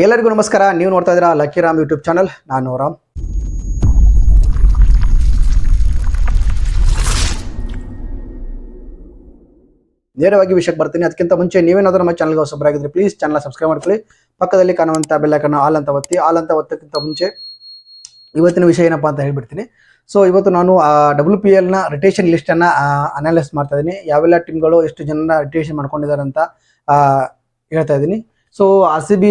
ಎಲ್ಲರಿಗೂ ನಮಸ್ಕಾರ. ನೀವು ನೋಡ್ತಾ ಇದ್ದೀರಾ ಲಕ್ಕಿ ರಾಮ್ ಯೂಟ್ಯೂಬ್ ಚಾನಲ್ ನಾನು ರಾಮ್. ನೇರವಾಗಿ ವಿಷಯಕ್ಕೆ ಬರ್ತೀನಿ. ಅದಕ್ಕಿಂತ ಮುಂಚೆ ನೀವೇನಾದರೂ ನಮ್ಮ ಚಾನಲ್ಗೆ ಹೊಸಬರಾಗಿದ್ರೆ ಪ್ಲೀಸ್ ಚಾನಲ್ ಸಬ್ಸ್ಕ್ರೈಬ್ ಮಾಡ್ಕೊಳ್ಳಿ. ಪಕ್ಕದಲ್ಲಿ ಕಾಣುವಂಥ ಬೆಲ್ಲೈಕನ್ನು ಆಲ್ ಅಂತ ಒತ್ತಿ. ಆಲ್ ಅಂತ ಒತ್ತಕ್ಕಿಂತ ಮುಂಚೆ ಇವತ್ತಿನ ವಿಷಯ ಏನಪ್ಪಾ ಅಂತ ಹೇಳಿಬಿಡ್ತೀನಿ. ಸೊ ಇವತ್ತು ನಾನು ಡಬ್ಲ್ಯೂ ಪಿ ಎಲ್ನ ರಿಟೇಷನ್ ಲಿಸ್ಟನ್ನು ಅನಾಲಿಸ್ ಮಾಡ್ತಾ ಇದ್ದೀನಿ. ಯಾವೆಲ್ಲ ಟೀಮ್ಗಳು ಎಷ್ಟು ಜನ ರಿಟೇಷನ್ ಮಾಡ್ಕೊಂಡಿದ್ದಾರೆ ಅಂತ ಹೇಳ್ತಾ ಇದ್ದೀನಿ. So R C B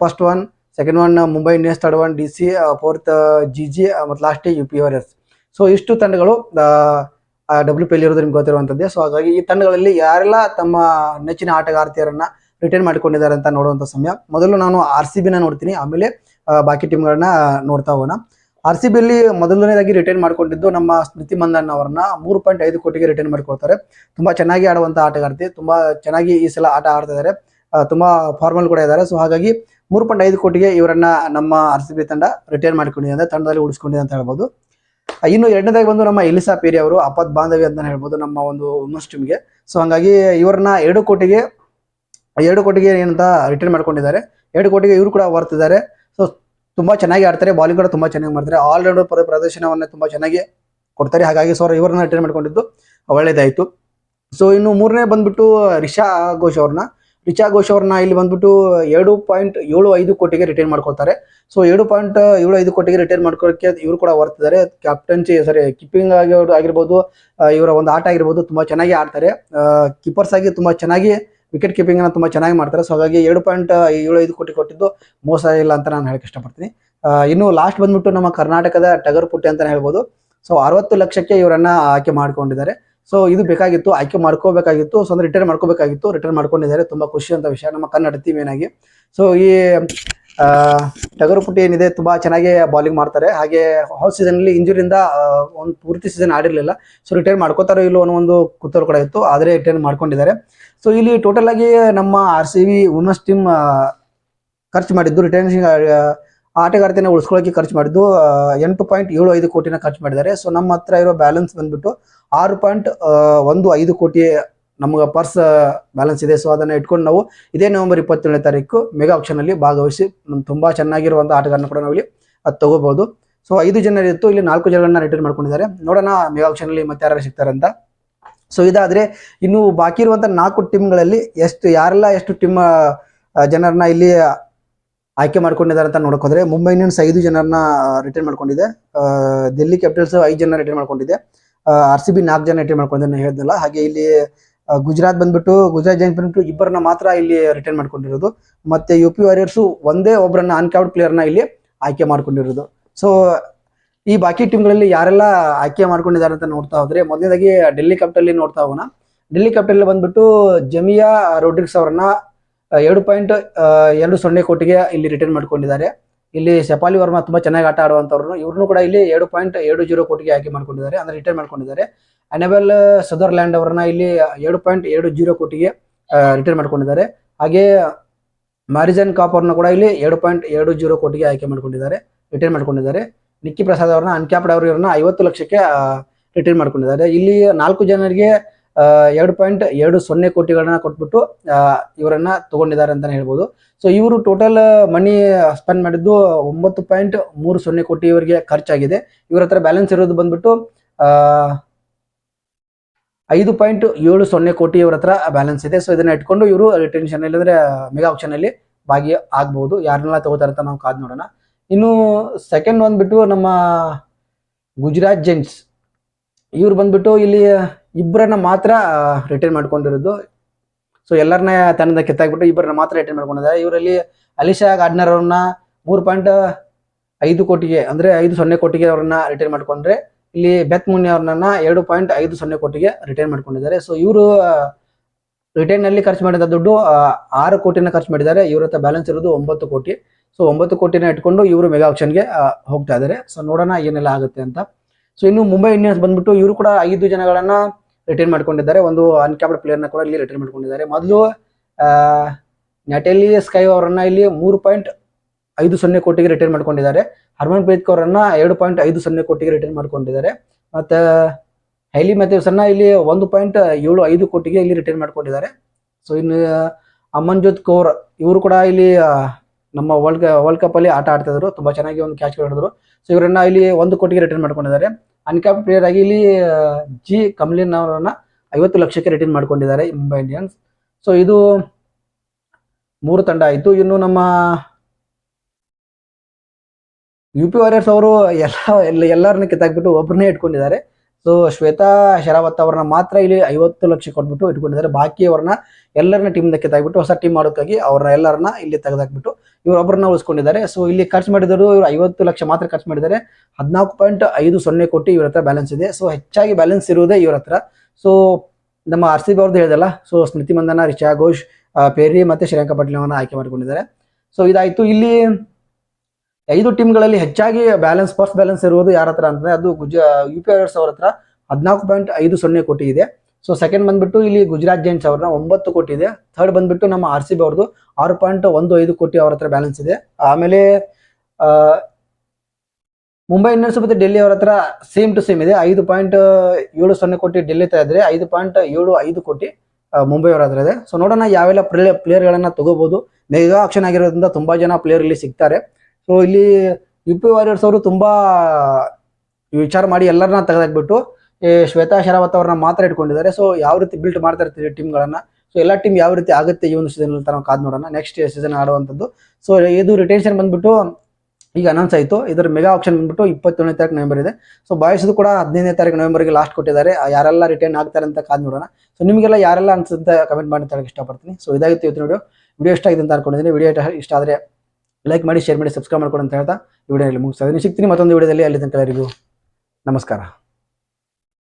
first one second one Mumbai Indians third one D C fourth G G ಮತ್ತು last U P R S so ಇಷ್ಟು ತಂಡಗಳು ಡಬ್ಲ್ಯೂ ಪಿ ಎಲ್ ಇರೋದು ನಿಮ್ಗೆ ಗೊತ್ತಿರುವಂಥದ್ದೇ. ಸೊ ಹಾಗಾಗಿ ಈ ತಂಡಗಳಲ್ಲಿ ಯಾರೆಲ್ಲ ತಮ್ಮ ನೆಚ್ಚಿನ ಆಟಗಾರ್ತಿಯರನ್ನು ರಿಟೈನ್ ಮಾಡಿಕೊಂಡಿದ್ದಾರೆ ಅಂತ ನೋಡುವಂಥ ಸಮಯ. ಮೊದಲು ನಾನು ಆರ್ ಸಿ ಬಿನ ನೋಡ್ತೀನಿ. ಆಮೇಲೆ ಬಾಕಿ ಟೀಮ್ಗಳನ್ನ ನೋಡ್ತಾ ಹೋಗೋಣ. ಆರ್ ಸಿ ಬಿಯಲ್ಲಿ ಮೊದಲನೇದಾಗಿ ರಿಟೈನ್ ಮಾಡಿಕೊಂಡಿದ್ದು ನಮ್ಮ ಸ್ಮೃತಿ ಮಂದಣ್ಣ ಅವರನ್ನ ಮೂರು ಪಾಯಿಂಟ್ ಐದು ಕೋಟಿಗೆ ರಿಟೈನ್ ಮಾಡಿಕೊಡ್ತಾರೆ. ತುಂಬ ಚೆನ್ನಾಗಿ ಆಡುವಂಥ ಆಟಗಾರ್ತಿ ತುಂಬ ಚೆನ್ನಾಗಿ ಈ ಸಲ ಆಟ ಆಡ್ತಾ ಇದ್ದಾರೆ ಆ, ತುಂಬಾ ಫಾರ್ಮಲ್ ಕೂಡ ಇದ್ದಾರೆ. ಸೊ ಹಾಗಾಗಿ ಮೂರು ಪಾಯಿಂಟ್ ಐದು ಕೋಟಿಗೆ ಇವರನ್ನ ನಮ್ಮ ಆರ್ ಸಿ ಬಿ ತಂಡ ರಿಟೈರ್ ಮಾಡ್ಕೊಂಡಿದೆ ಅಂದ್ರೆ ತಂಡದಲ್ಲಿ ಉಳಿಸ್ಕೊಂಡಿದೆ ಅಂತ ಹೇಳ್ಬೋದು. ಇನ್ನು ಎರಡನೇದಾಗಿ ಬಂದು ನಮ್ಮ ಎಲಿಸಾ ಪೇರಿ ಅವರು ಅಪತ್ ಬಾಂಧವಿ ಅಂತ ಹೇಳ್ಬೋದು ನಮ್ಮ ಒಂದು ವುಮೆನ್ಸ್ ಟೀಮ್ಗೆ ಸೊ ಹಾಗಾಗಿ ಇವರನ್ನ ಎರಡು ಕೋಟಿಗೆ ಎರಡು ಕೋಟಿಗೆ ಏನಂತ ರಿಟೈರ್ ಮಾಡ್ಕೊಂಡಿದ್ದಾರೆ. ಎರಡು ಕೋಟಿಗೆ ಇವರು ಕೂಡ ಬರ್ತಿದ್ದಾರೆ ಸೊ ತುಂಬಾ ಚೆನ್ನಾಗಿ ಆಡ್ತಾರೆ. ಬಾಲಿಂಗ್ ಕೂಡ ತುಂಬಾ ಚೆನ್ನಾಗಿ ಮಾಡ್ತಾರೆ. ಆಲ್ ರೌಂಡರ್ ಪ್ರ ಪ್ರದರ್ಶನವನ್ನ ತುಂಬಾ ಚೆನ್ನಾಗಿ ಕೊಡ್ತಾರೆ. ಹಾಗಾಗಿ ಸೊ ಇವರನ್ನ ರಿಟೈರ್ ಮಾಡ್ಕೊಂಡಿದ್ದು ಒಳ್ಳೇದಾಯ್ತು. ಸೊ ಇನ್ನು ಮೂರನೇ ಬಂದ್ಬಿಟ್ಟು ರಿಷಾ ಘೋಷ್ ಅವ್ರನ್ನ. ರಿಚಾ ಘೋಷ್ ಅವ್ರನ್ನ ಇಲ್ಲಿ ಬಂದ್ಬಿಟ್ಟು ಎರಡು ಪಾಯಿಂಟ್ ಏಳು ಐದು ಕೋಟಿಗೆ ರಿಟೈನ್ ಮಾಡ್ಕೊಳ್ತಾರೆ. ಸೊ ಏಳು ಪಾಯಿಂಟ್ ಏಳು ಐದು ಕೋಟಿಗೆ ರಿಟೈನ್ ಮಾಡ್ಕೊಳ್ಳೋಕೆ ಇವರು ಕೂಡ ಬರ್ತಿದ್ದಾರೆ ಕ್ಯಾಪ್ಟನ್ಸಿ ಸಾರಿ ಕೀಪಿಂಗ್ ಆಗಿ ಆಗಿರ್ಬೋದು ಇವರ ಒಂದು ಆಟ ಆಗಿರ್ಬೋದು, ತುಂಬ ಚೆನ್ನಾಗಿ ಆಡ್ತಾರೆ. ಕೀಪರ್ಸ್ ಆಗಿ ತುಂಬ ಚೆನ್ನಾಗಿ ವಿಕೆಟ್ ಕೀಪಿಂಗ್ ತುಂಬ ಚೆನ್ನಾಗಿ ಮಾಡ್ತಾರೆ. ಸೊ ಹಾಗಾಗಿ ಎರಡು ಪಾಯಿಂಟ್ ಏಳು ಐದು ಕೋಟಿ ಕೊಟ್ಟಿದ್ದು ಮೋಸ ಇಲ್ಲ ಅಂತ ನಾನು ಹೇಳಕ್ಕೆ ಇಷ್ಟಪಡ್ತೀನಿ. ಇನ್ನು ಲಾಸ್ಟ್ ಬಂದ್ಬಿಟ್ಟು ನಮ್ಮ ಕರ್ನಾಟಕದ ಟಗರ್ ಪುಟ್ಟಿ ಅಂತಾನೆ ಹೇಳ್ಬೋದು. ಸೊ ಅರವತ್ತು ಲಕ್ಷಕ್ಕೆ ಇವರನ್ನ ಆಯ್ಕೆ ಮಾಡ್ಕೊಂಡಿದ್ದಾರೆ. ಸೊ ಇದು ಬೇಕಾಗಿತ್ತು, ಆಯ್ಕೆ ಮಾಡ್ಕೋಬೇಕಾಗಿತ್ತು ಸೊ ಅಂದ್ರೆ ರಿಟರ್ನ್ ಮಾಡ್ಕೋಬೇಕಾಗಿತ್ತು ರಿಟರ್ನ್ ಮಾಡ್ಕೊಂಡಿದ್ದಾರೆ, ತುಂಬಾ ಖುಷಿ ಅಂತ ವಿಷಯ, ನಮ್ಮ ಕನ್ನಡ ಟೀಮ್ ಏನಾಗಿ. ಸೊ ಈ ಟಗರು ಪುಟ್ಟಿ ಏನಿದೆ, ತುಂಬಾ ಚೆನ್ನಾಗಿ ಬಾಲಿಂಗ್ ಮಾಡ್ತಾರೆ. ಹಾಗೆ ಹೌಸ್ ಸೀಸನ್ ಅಲ್ಲಿ ಇಂಜುರಿಯಿಂದ ಒಂದು ಪೂರ್ತಿ ಸೀಸನ್ ಆಡಿರಲಿಲ್ಲ. ಸೊ ರಿಟೈರ್ ಮಾಡ್ಕೋತಾರೋ ಇಲ್ಲೋ ಅನ್ನೋ ಒಂದು ಕುತ್ತೂರು ಕೂಡ ಇತ್ತು, ಆದರೆ ರಿಟೈರ್ ಮಾಡ್ಕೊಂಡಿದ್ದಾರೆ. ಸೊ ಇಲ್ಲಿ ಟೋಟಲ್ ಆಗಿ ನಮ್ಮ ಆರ್ ಸಿ ವಿ ಟೀಮ್ ಖರ್ಚು ಮಾಡಿದ್ದು ರಿಟರ್ನಿಂಗ್ ಆಟಗಾರ್ತಿನ ಉಳಿಸ್ಕೊಳ್ಳೋಕೆ ಖರ್ಚು ಮಾಡಿದ್ದು ಎಂಟು ಪಾಯಿಂಟ್ ಏಳು ಐದು ಕೋಟಿನ ಖರ್ಚು ಮಾಡಿದ್ದಾರೆ. ಸೊ ನಮ್ಮ ಹತ್ರ ಇರೋ ಬ್ಯಾಲೆನ್ಸ್ ಬಂದ್ಬಿಟ್ಟು ಆರು ಪಾಯಿಂಟ್ ಒಂದು ಐದು ಕೋಟಿ ನಮಗೆ ಪರ್ಸ್ ಬ್ಯಾಲೆನ್ಸ್ ಇದೆ. ಸೊ ಅದನ್ನು ಇಟ್ಕೊಂಡು ನಾವು ಇದೇ ನವೆಂಬರ್ ಇಪ್ಪತ್ತೇಳನೇ ತಾರೀಕು ಮೆಗಾ ಆಕ್ಷನ್ ಅಲ್ಲಿ ಭಾಗವಹಿಸಿ ನಮ್ಮ ತುಂಬ ಚೆನ್ನಾಗಿರುವಂತಹ ಆಟಗಾರನ ಕೂಡ ನಾವಿಲ್ಲಿ, ಅದು ತಗೋಬಹುದು. ಸೊ ಐದು ಜನರಿತ್ತು ಇತ್ತು, ಇಲ್ಲಿ ನಾಲ್ಕು ಜನಗಳನ್ನ ರಿಟರ್ನ್ ಮಾಡ್ಕೊಂಡಿದ್ದಾರೆ. ನೋಡೋಣ ಮೆಗಾ ಆಕ್ಷನ್ ಅಲ್ಲಿ ಮತ್ತೆ ಯಾರು ಸಿಗ್ತಾರೆ ಅಂತ. ಸೊ ಇದಾದ್ರೆ ಇನ್ನು ಬಾಕಿ ಇರುವಂಥ ನಾಲ್ಕು ಟೀಮ್ಗಳಲ್ಲಿ ಎಷ್ಟು, ಯಾರೆಲ್ಲ ಎಷ್ಟು ಟೀಮ್ ಜನರನ್ನ ಇಲ್ಲಿ ಆಯ್ಕೆ ಮಾಡ್ಕೊಂಡಿದ್ದಾರೆ ಅಂತ ನೋಡಕ್ ಹೋದ್ರೆ ಮುಂಬೈ ಇಂಡಿಯನ್ಸ್ ಐದು ಜನರನ್ನ ರಿಟರ್ನ್ ಮಾಡ್ಕೊಂಡಿದೆ. ದಿಲ್ಲಿ ಕ್ಯಾಪಿಟಲ್ಸ್ ಐದು ಜನ ರಿಟರ್ನ್ ಮಾಡ್ಕೊಂಡಿದೆ. ಆರ್ ಸಿ ಬಿ ನಾಲ್ಕು ಜನ ರಿಟರ್ನ್ ಮಾಡ್ಕೊಂಡಿದೆ ನಾನು ಹೇಳಿದ್ನಲ್ಲ. ಹಾಗೆ ಇಲ್ಲಿ ಗುಜರಾತ್ ಬಂದ್ಬಿಟ್ಟು, ಗುಜರಾತ್ ಜೈನ್ ಬಂದ್ಬಿಟ್ಟು ಇಬ್ಬರನ್ನ ಮಾತ್ರ ಇಲ್ಲಿ ರಿಟರ್ನ್ ಮಾಡ್ಕೊಂಡಿರೋದು. ಮತ್ತೆ ಯು ಪಿ ವಾರಿಯರ್ಸ್ ಒಂದೇ ಒಬ್ಬರನ್ನ ಅನ್ಕ್ಯಾವ್ಡ್ ಪ್ಲೇಯರ್ನ ಇಲ್ಲಿ ಆಯ್ಕೆ ಮಾಡ್ಕೊಂಡಿರೋದು. ಸೊ ಈ ಬಾಕಿ ಟೀಮ್ಗಳಲ್ಲಿ ಯಾರೆಲ್ಲ ಆಯ್ಕೆ ಮಾಡ್ಕೊಂಡಿದ್ದಾರೆ ಅಂತ ನೋಡ್ತಾ ಹೋದ್ರೆ, ಮೊದಲನೇದಾಗಿ ಡೆಲ್ಲಿ ಕ್ಯಾಪಿಟಲ್ ನೋಡ್ತಾ ಹೋಗೋಣ. ಡೆಲ್ಲಿ ಕ್ಯಾಪಿಟಲ್ ಬಂದ್ಬಿಟ್ಟು ಜಮಿಯಾ ರೋಡ್ರಿಕ್ಸ್ ಅವರನ್ನ ಎರಡು ಪಾಯಿಂಟ್ ಎರಡು ಸೊನ್ನೆ ಕೋಟಿಗೆ ಇಲ್ಲಿ ರಿಟರ್ನ್ ಮಾಡ್ಕೊಂಡಿದ್ದಾರೆ. ಇಲ್ಲಿ ಶಪಾಲಿ ವರ್ಮಾ ತುಂಬಾ ಚೆನ್ನಾಗಿ ಆಟ ಆಡುವಂತವ್ರು ಇವ್ರನ್ನು ಕೂಡ ಇಲ್ಲಿ ಎರಡು ಪಾಯಿಂಟ್ ಎರಡು ಜೀರೋ ಕೋಟಿಗೆ ಆಯ್ಕೆ ಮಾಡ್ಕೊಂಡಿದ್ದಾರೆ, ಅಂದ್ರೆ ರಿಟರ್ನ್ ಮಾಡ್ಕೊಂಡಿದ್ದಾರೆ. ಅನೆಬಲ್ ಸದರ್ಲ್ಯಾಂಡ್ ಅವರನ್ನ ಇಲ್ಲಿ ಎರಡು ಪಾಯಿಂಟ್ ಎರಡು ಜೀರೋ ಕೋಟಿಗೆ ರಿಟರ್ನ್ ಮಾಡ್ಕೊಂಡಿದ್ದಾರೆ. ಹಾಗೆ ಮಾರಿಜನ್ ಕಾಪ್ ಕೂಡ ಇಲ್ಲಿ ಎರಡು ಪಾಯಿಂಟ್ ಎರಡು ಜೀರೋ ಕೋಟಿಗೆ ಆಯ್ಕೆ ಮಾಡ್ಕೊಂಡಿದ್ದಾರೆ ರಿಟರ್ನ್ ಮಾಡ್ಕೊಂಡಿದ್ದಾರೆ. ನಿಕ್ಕಿ ಪ್ರಸಾದ್ ಅವರನ್ನ ಅನ್ಕ್ಯಾಪ್ಡ್ ಅವರು ಇವ್ರನ್ನ ಐವತ್ತು ಲಕ್ಷಕ್ಕೆ ರಿಟರ್ನ್ ಮಾಡ್ಕೊಂಡಿದ್ದಾರೆ. ಇಲ್ಲಿ ನಾಲ್ಕು ಜನರಿಗೆ ಎರಡು ಪಾಯಿಂಟ್ ಎರಡು ಸೊನ್ನೆ ಕೋಟಿಗಳನ್ನ ಕೊಟ್ಬಿಟ್ಟು ಇವರನ್ನ ತಗೊಂಡಿದ್ದಾರೆ ಅಂತಾನೆ ಹೇಳ್ಬೋದು. ಸೊ ಇವರು ಟೋಟಲ್ ಮನಿ ಸ್ಪೆಂಡ್ ಮಾಡಿದ್ದು ಒಂಬತ್ತು ಪಾಯಿಂಟ್ ಮೂರು ಸೊನ್ನೆ ಕೋಟಿ ಇವರಿಗೆ ಖರ್ಚಾಗಿದೆ. ಇವ್ರ ಹತ್ರ ಬ್ಯಾಲೆನ್ಸ್ ಇರೋದು ಬಂದ್ಬಿಟ್ಟು ಐದು ಪಾಯಿಂಟ್ ಏಳು ಸೊನ್ನೆ ಕೋಟಿ ಇವರ ಹತ್ರ ಬ್ಯಾಲೆನ್ಸ್ ಇದೆ. ಸೊ ಇದನ್ನ ಇಟ್ಕೊಂಡು ಇವರು ರಿಟೆನ್ಷನ್ ಇಲ್ಲಂದ್ರೆ ಮೆಗಾ ಆಪ್ಷನ್ ಅಲ್ಲಿ ಭಾಗಿ ಆಗ್ಬಹುದು ಯಾರನ್ನೆಲ್ಲ ತಗೋತಾರೆ ಅಂತ ನಾವು ಕಾದ್ ನೋಡೋಣ. ಇನ್ನು ಸೆಕೆಂಡ್ ಬಂದ್ಬಿಟ್ಟು ನಮ್ಮ ಗುಜರಾತ್ ಜೆಂಟ್ಸ್ ಇವ್ರು ಬಂದ್ಬಿಟ್ಟು ಇಲ್ಲಿ ಇಬ್ಬರನ್ನ ಮಾತ್ರ ರಿಟೈನ್ ಮಾಡ್ಕೊಂಡಿರೋದು. ಸೊ ಎಲ್ಲರನ್ನ ತಂಡದ ಕಿತ್ತಾಕ್ಬಿಟ್ಟು ಇಬ್ಬರನ್ನ ಮಾತ್ರ ರಿಟೈನ್ ಮಾಡ್ಕೊಂಡಿದ್ದಾರೆ. ಇವರಲ್ಲಿ ಅಲಿಶಾ ಗಾರ್ಡ್ನರ್ ಅವ್ರನ್ನ ಮೂರು ಪಾಯಿಂಟ್ ಐದು ಕೋಟಿಗೆ, ಅಂದ್ರೆ ಐದು ಸೊನ್ನೆ ಕೋಟಿಗೆ ಅವ್ರನ್ನ ರಿಟೈನ್ ಮಾಡ್ಕೊಂಡ್ರೆ, ಇಲ್ಲಿ ಬೆತ್ ಮುನಿ ಅವ್ರನ್ನ ಎರಡು ಪಾಯಿಂಟ್ ಐದು ಸೊನ್ನೆ ಕೋಟಿಗೆ ರಿಟೈನ್ ಮಾಡ್ಕೊಂಡಿದ್ದಾರೆ. ಸೊ ಇವರು ರಿಟೈನ್ನಲ್ಲಿ ಖರ್ಚು ಮಾಡಿದ ದುಡ್ಡು ಆರು ಕೋಟಿನ ಖರ್ಚು ಮಾಡಿದ್ದಾರೆ. ಇವ್ರ ಬ್ಯಾಲೆನ್ಸ್ ಇರೋದು ಒಂಬತ್ತು ಕೋಟಿ. ಸೊ ಒಂಬತ್ತು ಕೋಟಿನ ಇಟ್ಕೊಂಡು ಇವರು ಮೆಗಾ ಆಪ್ಷನ್ಗೆ ಹೋಗ್ತಾ ಇದ್ದಾರೆ. ಸೊ ನೋಡೋಣ ಏನೆಲ್ಲ ಆಗುತ್ತೆ ಅಂತ. ಸೊ ಇನ್ನು ಮುಂಬೈ ಇಂಡಿಯನ್ಸ್ ಬಂದ್ಬಿಟ್ಟು ಇವರು ಕೂಡ ಐದು ಜನಗಳನ್ನ ರಿಟೈನ್ ಮಾಡ್ಕೊಂಡಿದ್ದಾರೆ. ಒಂದು ಅನ್ಕ್ಯಾಪ್ಡ್ ಪ್ಲೇಯರ್ನ ಕೂಡ ಇಲ್ಲಿ ರಿಟೈನ್ ಮಾಡ್ಕೊಂಡಿದ್ದಾರೆ. ಮೊದಲು ನಟೆಲಿ ಸ್ಕೈ ಅವರನ್ನ ಇಲ್ಲಿ ಮೂರು ಪಾಯಿಂಟ್ ಐದು ಸೊನ್ನೆ ಕೋಟಿಗೆ ರಿಟೈನ್ ಮಾಡ್ಕೊಂಡಿದ್ದಾರೆ. ಹರ್ಮನ್ ಪ್ರೀತ್ ಕೌರ್ ಅನ್ನ ಎರಡು ಪಾಯಿಂಟ್ ಐದು ಸೊನ್ನೆ ಕೋಟಿಗೆ ರಿಟೈನ್ ಮಾಡ್ಕೊಂಡಿದ್ದಾರೆ. ಮತ್ತೆ ಹೈಲಿ ಮ್ಯಾಥ್ಯೂಸನ್ನ ಇಲ್ಲಿ ಒಂದು ಪಾಯಿಂಟ್ ಏಳು ಐದು ಕೋಟಿಗೆ ಇಲ್ಲಿ ರಿಟೈನ್ ಮಾಡ್ಕೊಂಡಿದ್ದಾರೆ. ಸೊ ಇನ್ನು, ಅಮನ್ಜೋತ್ ಕೌರ್ ಇವರು ಕೂಡ ಇಲ್ಲಿ ನಮ್ಮ ವರ್ಲ್ಡ್ ವರ್ಲ್ಡ್ ಕಪ್ ಅಲ್ಲಿ ಆಟ ಆಡ್ತಿದ್ರು ತುಂಬಾ ಚೆನ್ನಾಗಿ ಒಂದು ಕ್ಯಾಚ್ ಹಿಡಿದ್ರು. ಸೊ ಇವರನ್ನ ಇಲ್ಲಿ ಒಂದು ಕೋಟಿಗೆ ರಿಟರ್ನ್ ಮಾಡ್ಕೊಂಡಿದ್ದಾರೆ. ಅನ್ಕ್ಯಾಪ್ ಪ್ಲೇಯರ್ ಆಗಿ ಇಲ್ಲಿ ಜಿ ಕಮ್ಲಿನ್ ಅವರನ್ನ ಐವತ್ತು ಲಕ್ಷಕ್ಕೆ ರಿಟರ್ನ್ ಮಾಡ್ಕೊಂಡಿದ್ದಾರೆ ಮುಂಬೈ ಇಂಡಿಯನ್ಸ್ ಸೊ ಇದು ಮೂರು ತಂಡ ಆಯಿತು. ಇನ್ನು ನಮ್ಮ ಯು ಪಿ ವಾರಿಯರ್ಸ್ ಅವರು ಎಲ್ಲ ಎಲ್ಲ, ಎಲ್ಲರನ್ನ ಕಿತ್ತಾಕ್ಬಿಟ್ಟು ಒಬ್ಬರನ್ನೇ ಇಟ್ಕೊಂಡಿದ್ದಾರೆ. ಸೊ ಶ್ವೇತಾ ಶರಾವತ್ ಅವರನ್ನ ಮಾತ್ರ ಇಲ್ಲಿ ಐವತ್ತು ಲಕ್ಷ ಕೊಟ್ಬಿಟ್ಟು ಇಟ್ಕೊಂಡಿದ್ದಾರೆ. ಬಾಕಿಯವರನ್ನ ಎಲ್ಲರನ್ನ ಟೀಮ್ ಕಿತ್ತಾಕ್ಬಿಟ್ಟು ಹೊಸ ಟೀಮ್ ಮಾಡೋಕ್ಕಾಗಿ ಅವ್ರನ್ನ ಎಲ್ಲರನ್ನ ಇಲ್ಲಿ ತೆಗೆದಾಕ್ಬಿಟ್ಟು ಇವರೊಬ್ಬರನ್ನ ಉಳಿಸ್ಕೊಂಡಿದ್ದಾರೆ. ಸೊ ಇಲ್ಲಿ ಖರ್ಚು ಮಾಡಿದವರು ಇವರು ಐವತ್ತು ಲಕ್ಷ ಮಾತ್ರ ಖರ್ಚು ಮಾಡಿದ್ದಾರೆ. ಹದಿನಾಲ್ಕು ಪಾಯಿಂಟ್ ಐದು ಸೊನ್ನೆ ಕೋಟಿ ಇವ್ರ ಹತ್ರ ಬ್ಯಾಲೆನ್ಸ್ ಇದೆ. ಸೊ ಹೆಚ್ಚಾಗಿ ಬ್ಯಾಲೆನ್ಸ್ ಇರುವುದೇ ಇವ್ರ ಹತ್ರ. ಸೊ ನಮ್ಮ ಆರ್ ಸಿ ಬಿ ಅವ್ರದ್ದು ಹೇಳಿದಲ್ಲ? ಸೊ ಸ್ಮೃತಿ ಮಂದನ ರಿಚಾ ಘೋಷ್ ಪೇರಿ ಮತ್ತೆ ಶ್ರೇಯಾಂಕ ಪಾಟೀಲ್ ಅವರನ್ನ ಆಯ್ಕೆ ಮಾಡಿಕೊಂಡಿದ್ದಾರೆ. ಸೊ ಇದಾಯ್ತು. ಇಲ್ಲಿ ಐದು ಟೀಮ್ಗಳಲ್ಲಿ ಹೆಚ್ಚಾಗಿ ಬ್ಯಾಲೆನ್ಸ್ ಫಸ್ಟ್ ಬ್ಯಾಲೆನ್ಸ್ ಇರುವುದು ಯಾರ ಹತ್ರ ಅಂತಂದ್ರೆ ಅದು ಗುಜ ಯು ಪಿ ಆರ್ಸ್ ಅವ್ರ ಹತ್ರ ಹದಿನಾಲ್ಕು ಪಾಯಿಂಟ್ ಐದು ಸೊನ್ನೆ ಕೋಟಿ ಇದೆ. ಸೊ ಸೆಕೆಂಡ್ ಬಂದ್ಬಿಟ್ಟು ಇಲ್ಲಿ ಗುಜರಾತ್ ಜೈಂಟ್ಸ್ ಅವ್ರನ್ನ ಒಂಬತ್ತು ಕೋಟಿ ಇದೆ. ಥರ್ಡ್ ಬಂದ್ಬಿಟ್ಟು ನಮ್ಮ ಆರ್ ಸಿ ಬಿ ಅವ್ರದ್ದು ಆರು ಪಾಯಿಂಟ್ ಒಂದು ಐದು ಕೋಟಿ ಅವ್ರ ಹತ್ರ ಬ್ಯಾಲೆನ್ಸ್ ಇದೆ. ಆಮೇಲೆ ಮುಂಬೈ ಇಂಡಿಯನ್ಸ್ ಮತ್ತೆ ಡೆಲ್ಲಿ ಅವರ ಹತ್ರ ಸೇಮ್ ಟು ಸೇಮ್ ಇದೆ. ಐದು ಪಾಯಿಂಟ್ ಏಳು ಸೊನ್ನೆ ಕೋಟಿ ಡೆಲ್ಲಿ ಹತ್ರ ಇದ್ರೆ ಐದು ಪಾಯಿಂಟ್ ಏಳು ಐದು ಕೋಟಿ ಮುಂಬೈ ಅವ್ರ ಹತ್ರ ಇದೆ. ಸೊ ನೋಡೋಣ ಯಾವೆಲ್ಲ ಪ್ಲೇ ಪ್ಲೇಯರ್ಗಳನ್ನ ತಗೋಬಹುದು ಮೆಗಾ ಆಕ್ಷನ್ ಆಗಿರೋದ್ರಿಂದ ತುಂಬಾ ಜನ ಪ್ಲೇಯರ್ ಇಲ್ಲಿ ಸಿಗ್ತಾರೆ. ಸೊ ಇಲ್ಲಿ ಯು ಪಿ ವಾರಿಯರ್ಸ್ ಅವರು ತುಂಬಾ ವಿಚಾರ ಮಾಡಿ ಎಲ್ಲರನ್ನ ತೆಗೆದಾಕ್ಬಿಟ್ಟು ಶ್ವೇತಾ ಶರಾವತ್ ಅವ್ರನ್ನ ಮಾತ್ರ ಇಟ್ಕೊಂಡಿದ್ದಾರೆ. ಸೊ ಯಾವ ರೀತಿ ಬಿಲ್ಟ್ ಮಾಡ್ತಾ ಇರ್ತೀವಿ ಟೀಮ್ಗಳನ್ನ ಸೊ ಎಲ್ಲ ಟೀಮ್ ಯಾವ ರೀತಿ ಆಗುತ್ತೆ ಈ ಒಂದು ಸೀಸನ್ ತರ ಕಾದ್ ನೋಡೋಣ. ನೆಕ್ಸ್ಟ್ ಸೀಸನ್ ಆಡುವಂಥದ್ದು. ಸೊ ಇದು ರಿಟೆನ್ಷನ್ ಬಂದ್ಬಿಟ್ಟು ಈಗ ಅನೌನ್ಸ್ ಆಯಿತು. ಇದರ ಮೆಗಾ ಆಪ್ಷನ್ ಬಂದ್ಬಿಟ್ಟು ಇಪ್ಪತ್ತೇಳನೇ ತಾರೀಕು ನವೆಂಬರ್ ಇದೆ. ಸೊ ಬಾಯ್ಸ್ದು ಕೂಡ ಹದಿನೈದನೇ ತಾರೀಕು ನವೆಂಬರ್ಗೆ ಲಾಸ್ಟ್ ಕೊಟ್ಟಿದ್ದಾರೆ. ಯಾರೆಲ್ಲ ರಿಟರ್ನ್ ಆಗ್ತಾರೆ ಅಂತ ಕಾದ್ ನೋಡೋಣ. ಸೊ ನಿಮಗೆಲ್ಲ ಯಾರೆಲ್ಲ ಅನ್ಸುತ್ತೆ ಕಮೆಂಟ್ ಮಾಡಿ ತರಕ್ಕೆ ಇಷ್ಟಪಡ್ತೀನಿ. ಸೊ ಇದಾಗಿತ್ತು ಇವತ್ತು ವಿಡಿಯೋ ವಿಡಿಯೋ ಇಷ್ಟ ಆಗಿದೆ ಅಂತ ಅನ್ಕೊಂಡಿದ್ದೀನಿ. ವಿಡಿಯೋ ಇಷ್ಟ ಆದರೆ ಲೈಕ್ ಮಾಡಿ ಶೇರ್ ಮಾಡಿ ಸಬ್ಸ್ಕ್ರೈಬ್ ಮಾಡ್ಕೊಂಡು ಅಂತ ಹೇಳ್ತಾ ಈ ವಿಡಿಯೋ ಮುಗಿಸ್ತಾ ಇದ್ದೀನಿ. ಸಿಗ್ತೀನಿ ಮತ್ತೊಂದು ವಿಡಿಯೋದಲ್ಲಿ. ಅಲ್ಲಿ ತನಕ ಎಲ್ಲರಿಗೂ ನಮಸ್ಕಾರ.